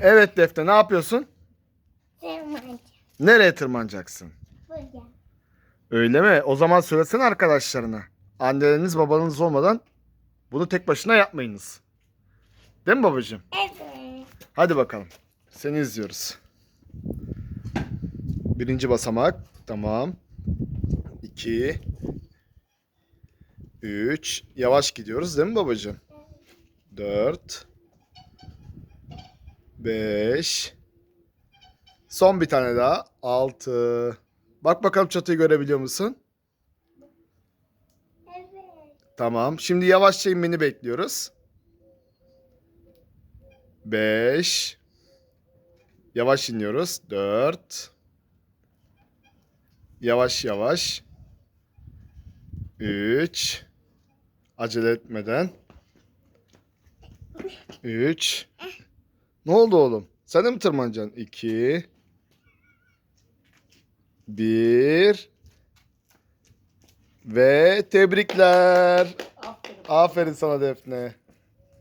Evet Defne ne yapıyorsun? Tırmanacağım. Nereye tırmanacaksın? Buraya. Öyle mi? O zaman söylesene arkadaşlarına. Anneleriniz babanız olmadan bunu tek başına yapmayınız. Değil mi babacığım? Evet. Hadi bakalım. Seni izliyoruz. Birinci basamak. Tamam. İki. Üç. Yavaş gidiyoruz değil mi babacığım? Dört. Beş. Son bir tane daha. Altı. Bak bakalım çatıyı görebiliyor musun? Evet. Tamam. Şimdi yavaşça inmeni bekliyoruz. 5 Yavaş iniyoruz. 4 Yavaş yavaş. 3 Acele etmeden. 3 Ne oldu oğlum? Sen de mi tırmanacaksın? 2 1 Ve tebrikler. Aferin. Aferin sana Defne.